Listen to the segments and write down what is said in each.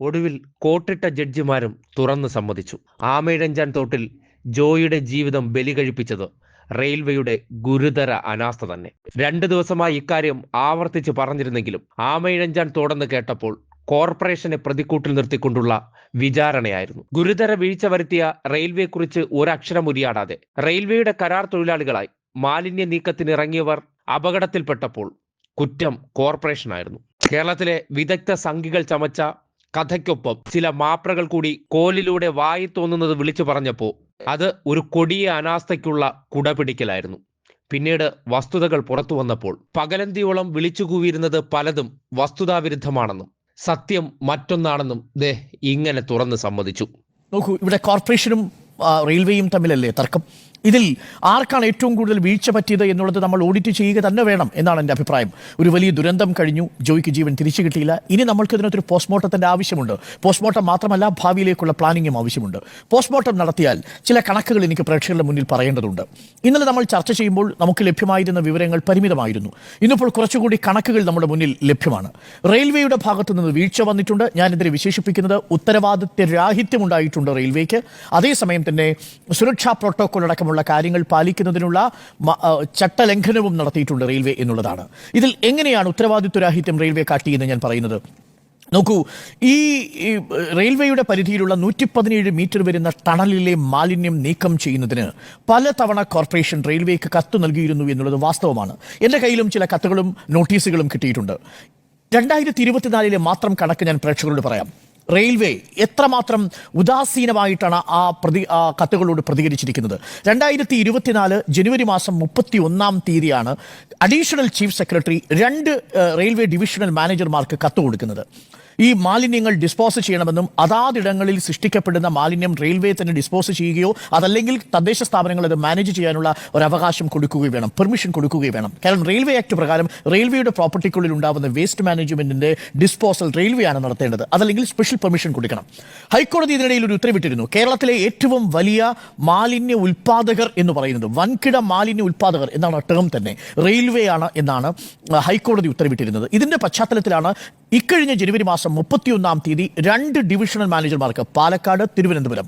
ഒടുവിൽ കോട്ടിട്ട ജഡ്ജിമാരും തുറന്നു സമ്മതിച്ചു. ആമയിഴഞ്ചാൻ തോട്ടിൽ ജോയിയുടെ ജീവിതം ബലി കഴിപ്പിച്ചത് റെയിൽവേയുടെ ഗുരുതര അനാസ്ഥ തന്നെ. രണ്ടു ദിവസമായി ഇക്കാര്യം ആവർത്തിച്ച് പറഞ്ഞിരുന്നെങ്കിലും ആമയിഴഞ്ചാൻ തോടെന്ന് കേട്ടപ്പോൾ കോർപ്പറേഷനെ പ്രതിക്കൂട്ടിൽ നിർത്തിക്കൊണ്ടുള്ള വിചാരണയായിരുന്നു. ഗുരുതര വീഴ്ച വരുത്തിയ റെയിൽവേയെക്കുറിച്ച് ഒരക്ഷരം ഉരിയാടാതെ റെയിൽവേയുടെ കരാർ തൊഴിലാളികളായി മാലിന്യ നീക്കത്തിന് ഇറങ്ങിയവർ അപകടത്തിൽപ്പെട്ടപ്പോൾ കുറ്റം കോർപ്പറേഷനായിരുന്നു. കേരളത്തിലെ വിദഗ്ധ സംഘികൾ ചമച്ച കഥയ്ക്കൊപ്പം ചില മാപ്രകൾ കൂടി കോലിലൂടെ വായി തോന്നുന്നത് വിളിച്ചു പറഞ്ഞപ്പോൾ അത് ഒരു കൊടിയ അനാസ്ഥയ്ക്കുള്ള കുടപിടിക്കലായിരുന്നു. പിന്നീട് വസ്തുതകൾ പുറത്തു വന്നപ്പോൾ പകലന്തിയോളം വിളിച്ചു കൂവിയിരുന്നത് പലതും വസ്തുതാവിരുദ്ധമാണെന്നും സത്യം മറ്റൊന്നാണെന്നും ദേ ഇങ്ങനെ തുറന്ന് സമ്മതിച്ചു. നോക്കൂ ഇവിടെ കോർപ്പറേഷനും റെയിൽവേയും തമ്മിലല്ലേ തർക്കം? ഇതിൽ ആർക്കാണ് ഏറ്റവും കൂടുതൽ വീഴ്ച പറ്റിയത് എന്നുള്ളത് നമ്മൾ ഓഡിറ്റ് ചെയ്യുക തന്നെ വേണം എന്നാണ് എന്റെ അഭിപ്രായം. ഒരു വലിയ ദുരന്തം കഴിഞ്ഞു. ജോയ്ക്ക് ജീവൻ തിരിച്ചു കിട്ടിയില്ല. ഇനി നമ്മൾക്ക് ഇതിനകത്തൊരു പോസ്റ്റ്മോർട്ടത്തിന്റെ ആവശ്യമുണ്ട്. പോസ്റ്റ്മോർട്ടം മാത്രമല്ല ഭാവിയിലേക്കുള്ള പ്ലാനിങ്ങും ആവശ്യമുണ്ട്. പോസ്റ്റ്മോർട്ടം നടത്തിയാൽ ചില കണക്കുകൾ എനിക്ക് പ്രേക്ഷകരുടെ മുന്നിൽ പറയേണ്ടതുണ്ട്. ഇന്നലെ നമ്മൾ ചർച്ച ചെയ്യുമ്പോൾ നമുക്ക് ലഭ്യമായിരുന്ന വിവരങ്ങൾ പരിമിതമായിരുന്നു. ഇന്നിപ്പോൾ കുറച്ചുകൂടി കണക്കുകൾ നമ്മുടെ മുന്നിൽ ലഭ്യമാണ്. റെയിൽവേയുടെ ഭാഗത്തു നിന്ന് വീഴ്ച വന്നിട്ടുണ്ട്. ഞാനിതിനെ വിശേഷിപ്പിക്കുന്നത് ഉത്തരവാദിത്യ രാഹിത്യം ഉണ്ടായിട്ടുണ്ട് റെയിൽവേക്ക്. അതേസമയം തന്നെ സുരക്ഷാ പ്രോട്ടോകോൾ അടക്കമുള്ള കാര്യങ്ങൾ പാലിക്കുന്നതിനുള്ള ചട്ടലംഘനവും നടത്തിയിട്ടുണ്ട് റെയിൽവേ എന്നുള്ളതാണ്. ഇതിൽ എങ്ങനെയാണ് ഉത്തരവാദിത്വരാഹിത്യം റെയിൽവേ കാട്ടിയെന്ന് ഞാൻ പറയുന്നത്? നോക്കൂ ഈ, റെയിൽവേയുടെ പരിധിയിലുള്ള നൂറ്റി പതിനേഴ് മീറ്റർ വരുന്ന ടണലിലെ മാലിന്യം നീക്കം ചെയ്യുന്നതിന് പലതവണ കോർപ്പറേഷൻ റെയിൽവേക്ക് കത്ത് നൽകിയിരുന്നു എന്നുള്ളത് വാസ്തവമാണ്. എന്റെ കയ്യിലും ചില കത്തുകളും നോട്ടീസുകളും കിട്ടിയിട്ടുണ്ട്. രണ്ടായിരത്തി ഇരുപത്തിനാലിലെ മാത്രം കണക്ക് ഞാൻ പ്രേക്ഷകരോട് പറയാം. റെയിൽവേ എത്രമാത്രം ഉദാസീനമായിട്ടാണ് ആ പ്രതി ആ കത്തുകളോട് പ്രതികരിച്ചിരിക്കുന്നത്. രണ്ടായിരത്തി ഇരുപത്തിനാല് ജനുവരി മാസം മുപ്പത്തി ഒന്നാം തീയതിയാണ് അഡീഷണൽ ചീഫ് സെക്രട്ടറി രണ്ട് റെയിൽവേ ഡിവിഷണൽ മാനേജർമാർക്ക് കത്ത് കൊടുക്കുന്നത്. ഈ മാലിന്യങ്ങൾ ഡിസ്പോസ് ചെയ്യണമെന്നും അതാതിടങ്ങളിൽ സൃഷ്ടിക്കപ്പെടുന്ന മാലിന്യം റെയിൽവേ തന്നെ ഡിസ്പോസ് ചെയ്യുകയോ അതല്ലെങ്കിൽ തദ്ദേശ സ്ഥാപനങ്ങൾ അത് മാനേജ് ചെയ്യാനുള്ള ഒരു അവകാശം കൊടുക്കുകയും വേണം പെർമിഷൻ കൊടുക്കുകയും വേണം. കാരണം റെയിൽവേ ആക്ട് പ്രകാരം റെയിൽവേയുടെ പ്രോപ്പർട്ടിക്കുള്ളിൽ ഉണ്ടാവുന്ന വേസ്റ്റ് മാനേജ്മെന്റിന്റെ ഡിസ്പോസൽ റെയിൽവേ ആണ് നടത്തേണ്ടത്. അതല്ലെങ്കിൽ സ്പെഷ്യൽ പെർമിഷൻ കൊടുക്കണം. ഹൈക്കോടതി ഇതിനിടയിൽ ഒരു ഉത്തരവിട്ടിരുന്നു. കേരളത്തിലെ ഏറ്റവും വലിയ മാലിന്യ ഉൽപാദകർ എന്ന് പറയുന്നത് വൻകിട മാലിന്യ ഉൽപാദകർ എന്നാണ് ടേം തന്നെ. റെയിൽവേ ആണ് എന്നാണ് ഹൈക്കോടതി ഉത്തരവിട്ടിരുന്നത്. ഇതിന്റെ പശ്ചാത്തലത്തിലാണ് ഇക്കഴിഞ്ഞ ജനുവരി മാസം മുപ്പത്തിയൊന്നാം തീയതി രണ്ട് ഡിവിഷണൽ മാനേജർമാർക്ക് പാലക്കാട് തിരുവനന്തപുരം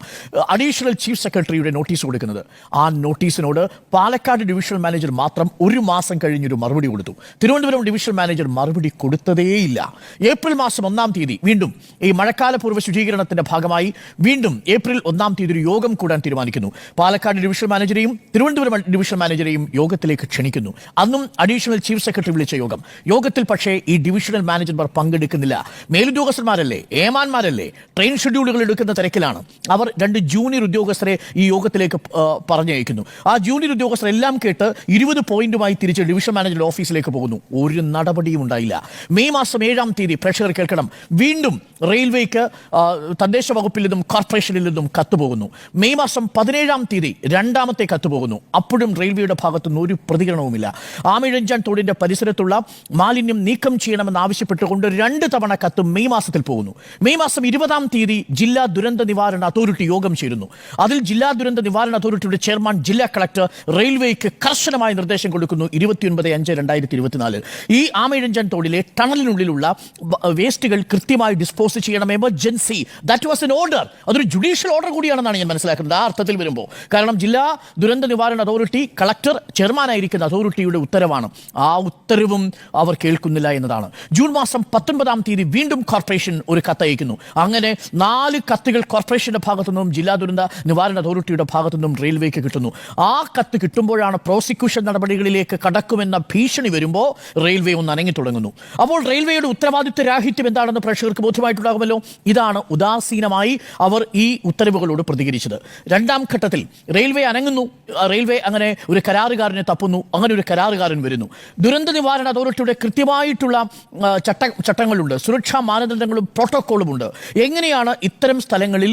അഡീഷണൽ ചീഫ് സെക്രട്ടറിയുടെ നോട്ടീസ് കൊടുക്കുന്നത്. ആ നോട്ടീസിനോട് പാലക്കാട് ഡിവിഷണൽ മാനേജർ മാത്രം ഒരു മാസം കഴിഞ്ഞൊരു മറുപടി കൊടുത്തു. തിരുവനന്തപുരം ഡിവിഷണൽ മാനേജർ മറുപടി കൊടുത്തതേയില്ല. ഏപ്രിൽ മാസം ഒന്നാം തീയതി വീണ്ടും ഈ മഴക്കാല പൂർവ ശുചീകരണത്തിന്റെ ഭാഗമായി വീണ്ടും ഏപ്രിൽ ഒന്നാം തീയതി ഒരു യോഗം കൂടാൻ തീരുമാനിക്കുന്നു. പാലക്കാട് ഡിവിഷണൽ മാനേജരെയും തിരുവനന്തപുരം ഡിവിഷണൽ മാനേജരെയും യോഗത്തിലേക്ക് ക്ഷണിക്കുന്നു. അന്നും അഡീഷണൽ ചീഫ് സെക്രട്ടറി വിളിച്ച യോഗം. യോഗത്തിൽ പക്ഷേ ഈ ഡിവിഷണൽ മാനേജർമാർ പങ്കെടുക്കുന്നില്ല. മേലുദ്യോഗസ്ഥന്മാരല്ലേ? ഏമാന്മാരല്ലേ? ട്രെയിൻ ഷെഡ്യൂളുകൾ എടുക്കുന്ന തിരക്കിലാണ്. അവർ രണ്ട് ജൂനിയർ ഉദ്യോഗസ്ഥരെ ഈ യോഗത്തിലേക്ക് പറഞ്ഞയക്കുന്നു. ആ ജൂനിയർ ഉദ്യോഗസ്ഥർ എല്ലാം കേട്ട് ഇരുപത് പോയിന്റുമായി തിരിച്ച് ഡിവിഷൻ മാനേജർ ഓഫീസിലേക്ക് പോകുന്നു. ഒരു നടപടിയും ഉണ്ടായില്ല. മെയ് മാസം ഏഴാം തീയതി പ്രേക്ഷകർ കേൾക്കണം. വീണ്ടും റെയിൽവേക്ക് തദ്ദേശ വകുപ്പിൽ നിന്നും കോർപ്പറേഷനിൽ നിന്നും കത്ത് പോകുന്നു മെയ് മാസം പതിനേഴാം തീയതി രണ്ടാമത്തെ കത്ത് പോകുന്നു അപ്പോഴും റെയിൽവേയുടെ ഭാഗത്തുനിന്ന് ഒരു പ്രതികരണവുമില്ല. ആമിഴഞ്ചാൻ തോടിന്റെ പരിസരത്തുള്ള മാലിന്യം നീക്കം ചെയ്യണമെന്ന് ആവശ്യപ്പെട്ടുകൊണ്ട് രണ്ട് തവണ കത്തും മെയ് മാസത്തിൽ പോകുന്നു. മെയ് മാസം ഇരുപതാം തീയതി ജില്ലാ ദുരന്ത നിവാരണ അതോറിറ്റി യോഗം ചേരുന്നു. അതിൽ ജില്ലാ ദുരന്ത നിവാരണ അതോറിറ്റിയുടെ ചെയർമാൻ ജില്ലാ കളക്ടർ റെയിൽവേക്ക് കർശനമായ നിർദ്ദേശം കൊടുക്കുന്നു ഇരുപത്തിയൊൻപത് അഞ്ച് രണ്ടായിരത്തി ഇരുപത്തിനാല് ഈ ആമയിഴഞ്ചാൻ തോടിലെ ടണലിനുള്ളിലുള്ള വേസ്റ്റുകൾ കൃത്യമായി ഡിസ്പോസ് ചെയ്യണം. Emergency. That was an order അതൊരു ജുഡീഷ്യൽ ഓർഡർ കൂടിയാണെന്നാണ് ഞാൻ മനസ്സിലാക്കുന്നത്. ആ അർത്ഥത്തിൽ വരുമ്പോൾ. കാരണം ജില്ലാ ദുരന്ത നിവാരണ അതോറിറ്റി കളക്ടർ ചെയർമാനായിരിക്കുന്ന അതോറിറ്റിയുടെ ഉത്തരവാണ്. ആ ഉത്തരവും അവർ കേൾക്കുന്നില്ല എന്നതാണ്. ജൂൺ മാസം പത്തൊൻപതാം തീയതി വീണ്ടും കോർപ്പറേഷൻ ഒരു കത്തയക്കുന്നു അങ്ങനെ നാല് കത്തുകൾ കോർപ്പറേഷന്റെ ഭാഗത്തു നിന്നും ജില്ലാ ദുരന്ത നിവാരണ അതോറിറ്റിയുടെ ഭാഗത്തു നിന്നും റെയിൽവേക്ക് കിട്ടുന്നു. ആ കത്ത് കിട്ടുമ്പോഴാണ് പ്രോസിക്യൂഷൻ നടപടികളിലേക്ക് കടക്കുമെന്ന ഭീഷണി വരുമ്പോൾ റെയിൽവേ ഒന്ന് അനങ്ങി തുടങ്ങുന്നു. അപ്പോൾ റെയിൽവേയുടെ ഉത്തരവാദിത്വ രാഹിത്യം എന്താണെന്ന് പ്രേക്ഷകർക്ക് ബോധ്യമായിട്ടുണ്ടാകുമല്ലോ? ഇതാണ് ഉദാസീനമായി അവർ ഈ ഉത്തരവുകളോട് പ്രതികരിച്ചത്. രണ്ടാം ഘട്ടത്തിൽ റെയിൽവേ അനങ്ങുന്നു. റെയിൽവേ അങ്ങനെ ഒരു കരാറുകാരനെ തപ്പുന്നു. അങ്ങനെ ഒരു കരാറുകാരൻ വരുന്നു. ദുരന്ത നിവാരണ അതോറിറ്റിയുടെ കൃത്യമായിട്ടുള്ള ചട്ട ചട്ടങ്ങളുണ്ട് സുരക്ഷാ മാനദണ്ഡങ്ങളും പ്രോട്ടോക്കോളും ഉണ്ട് എങ്ങനെയാണ് ഇത്തരം സ്ഥലങ്ങളിൽ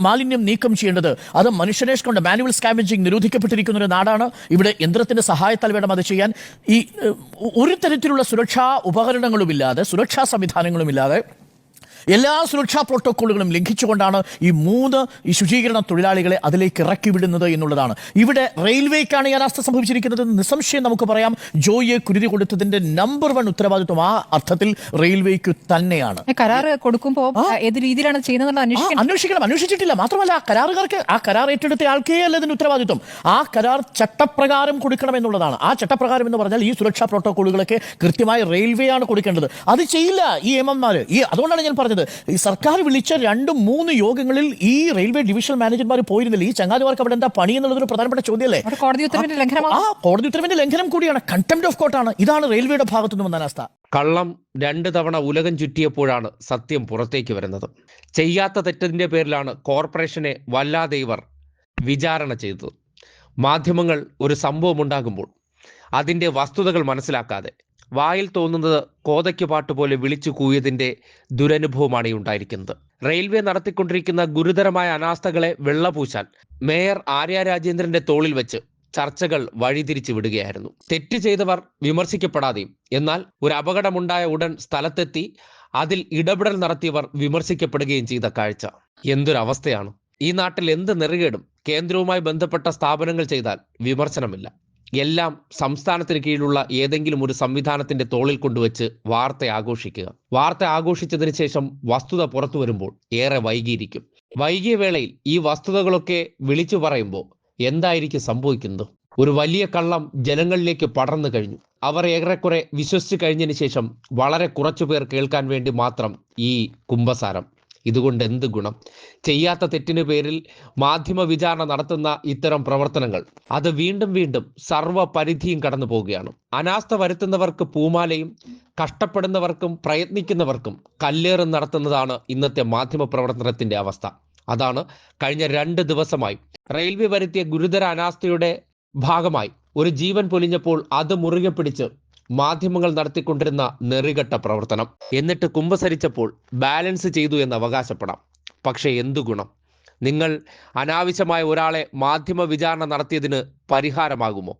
മാലിന്യം നീക്കം ചെയ്യേണ്ടത്? അത് മനുഷ്യനെ കൊണ്ട് മാനുവൽ സ്കാമേജിംഗ് നിരോധിക്കപ്പെട്ടിരിക്കുന്ന ഒരു നാടാണ്. ഇവിടെ യന്ത്രത്തിന്റെ സഹായത്താൽ വേണം അത് ചെയ്യാൻ. ഈ ഒരു തരത്തിലുള്ള സുരക്ഷാ ഉപകരണങ്ങളുമില്ലാതെ സുരക്ഷാ സംവിധാനങ്ങളുമില്ലാതെ എല്ലാ സുരക്ഷാ പ്രോട്ടോക്കോളുകളും ലംഘിച്ചുകൊണ്ടാണ് ഈ മൂന്ന് ഈ ശുചീകരണ തൊഴിലാളികളെ അതിലേക്ക് ഇറക്കി വിടുന്നത് എന്നുള്ളതാണ്. ഇവിടെ റെയിൽവേക്കാണ് ഈ അനാസ്ഥ സംഭവിച്ചിരിക്കുന്നത് നിസ്സംശയം നമുക്ക് പറയാം. ജോയിയെ കുരുതി കൊടുത്തതിന്റെ നമ്പർ വൺ ഉത്തരവാദിത്വം ആ അർത്ഥത്തിൽ റെയിൽവേക്ക് തന്നെയാണ്. കരാർ കൊടുക്കുമ്പോൾ ഏത് രീതിയിലാണ് ചെയ്യുന്നത് അന്വേഷിക്കണം. അന്വേഷിച്ചിട്ടില്ല. മാത്രമല്ല ആ കരാറുകാർക്ക് ആ കരാർ ഏറ്റെടുത്ത ആൾക്കേ അല്ല ഇതിന് ഉത്തരവാദിത്വം. ആ കരാർ ചട്ടപ്രകാരം കൊടുക്കണം എന്നുള്ളതാണ്. ആ ചട്ടപ്രകാരം എന്ന് പറഞ്ഞാൽ ഈ സുരക്ഷാ പ്രോട്ടോക്കോളുകളൊക്കെ കൃത്യമായി റെയിൽവേ ആണ് കൊടുക്കേണ്ടത്. അത് ചെയ്യില്ല ഈ എം എംമാര് ഈ അതുകൊണ്ടാണ് ഞാൻ പറഞ്ഞത്. ഈ സർക്കാർ വിളിച്ച രണ്ടും മൂന്ന് യോഗങ്ങളിൽ ഈ റെയിൽവേ ഡിവിഷണൽ മാനേജർമാർ പോയിരുന്നില്ല. ഈ ചങ്ങാതിമാർക്ക് അവിടെ എന്താ പണി എന്നുള്ളതൊരു പ്രധാനപ്പെട്ട ചോദ്യമല്ലേ? അവിടെ കോടതി ഉത്തരവിന്റെ ലംഘനമാണ് ആ കോടതി ഉത്തരവിന്റെ ലംഘനം കൂടിയാണ്. കണ്ടംപ്റ്റ് ഓഫ് കോർട്ടാണ് ഇതാണ് റെയിൽവേയുടെ ഭാഗത്തുനിന്ന് വന്ന അവസ്ഥ. കള്ളം രണ്ട് തവണ ഉലകം ചുറ്റിയപ്പോഴാണ് സത്യം പുറത്തേക്ക് വരുന്നത്. ചെയ്യാത്ത തെറ്റതിന്റെ പേരിലാണ് കോർപ്പറേഷനെ വല്ലാതെ ഇവർ വിചാരണ ചെയ്തത്. മാധ്യമങ്ങൾ ഒരു സംഭവം ഉണ്ടാകുമ്പോൾ അതിന്റെ വസ്തുതകൾ മനസ്സിലാക്കാതെ വായിൽ തോന്നുന്നത് കോതയ്ക്ക് പാട്ടുപോലെ വിളിച്ചു കൂയതിന്റെ ദുരനുഭവമാണ് ഉണ്ടായിരിക്കുന്നത്. റെയിൽവേ നടത്തിക്കൊണ്ടിരിക്കുന്ന ഗുരുതരമായ അനാസ്ഥകളെ വെള്ളപൂശാൻ മേയർ ആര്യ രാജേന്ദ്രന്റെ തോളിൽ വെച്ച് ചർച്ചകൾ വഴിതിരിച്ചു വിടുകയായിരുന്നു. തെറ്റ് ചെയ്തവർ വിമർശിക്കപ്പെടാതെയും എന്നാൽ ഒരു അപകടമുണ്ടായ ഉടൻ സ്ഥലത്തെത്തി അതിൽ ഇടപെടൽ നടത്തിയവർ വിമർശിക്കപ്പെടുകയും ചെയ്ത കാഴ്ച എന്തൊരവസ്ഥയാണ്. ഈ നാട്ടിൽ എന്ത് നെറുകേടും. കേന്ദ്രവുമായി ബന്ധപ്പെട്ട സ്ഥാപനങ്ങൾ ചെയ്താൽ വിമർശനമില്ല. എല്ലാം സംസ്ഥാനത്തിന് കീഴിലുള്ള ഏതെങ്കിലും ഒരു സംവിധാനത്തിന്റെ തോളിൽ കൊണ്ടുവച്ച് വാർത്ത ആഘോഷിക്കുക. വാർത്ത ആഘോഷിച്ചതിന് ശേഷം വസ്തുത പുറത്തു വരുമ്പോൾ ഏറെ വൈകിയിരിക്കും. വൈകിയ വേളയിൽ ഈ വസ്തുതകളൊക്കെ വിളിച്ചു പറയുമ്പോൾ എന്തായിരിക്കും സംഭവിക്കുന്നത്? ഒരു വലിയ കള്ളം ജനങ്ങളിലേക്ക് പടർന്നു കഴിഞ്ഞു. അവർ ഏറെക്കുറെ വിശ്വസിച്ച് കഴിഞ്ഞതിന് ശേഷം വളരെ കുറച്ചു പേർ കേൾക്കാൻ വേണ്ടി മാത്രം ഈ കുംഭസാരം ഇതുകൊണ്ട് എന്ത് ഗുണം? ചെയ്യാത്ത തെറ്റിന് പേരിൽ മാധ്യമ വിചാരണ നടത്തുന്ന ഇത്തരം പ്രവർത്തനങ്ങൾ. അത് വീണ്ടും വീണ്ടും സർവ പരിധിയും കടന്നു പോവുകയാണ്. അനാസ്ഥ വരുത്തുന്നവർക്ക് പൂമാലയും കഷ്ടപ്പെടുന്നവർക്കും പ്രയത്നിക്കുന്നവർക്കും കല്ലേറും നടത്തുന്നതാണ് ഇന്നത്തെ മാധ്യമ പ്രവർത്തനത്തിന്റെ അവസ്ഥ. അതാണ് കഴിഞ്ഞ രണ്ട് ദിവസമായി. റെയിൽവേ വരുത്തിയ ഗുരുതര അനാസ്ഥയുടെ ഭാഗമായി. ഒരു ജീവൻ പൊലിഞ്ഞപ്പോൾ അത് മുറുകെ പിടിച്ച് മാധ്യമങ്ങൾ നടത്തിക്കൊണ്ടിരുന്ന നെറികെട്ട പ്രവർത്തനം. എന്നിട്ട് കുമ്പസരിച്ചപ്പോൾ ബാലൻസ് ചെയ്തു എന്ന് അവകാശപ്പെടാം. പക്ഷേ എന്തു ഗുണം? നിങ്ങൾ അനാവശ്യമായ ഒരാളെ മാധ്യമ വിചാരണ നടത്തിയതിന് പരിഹാരമാകുമോ?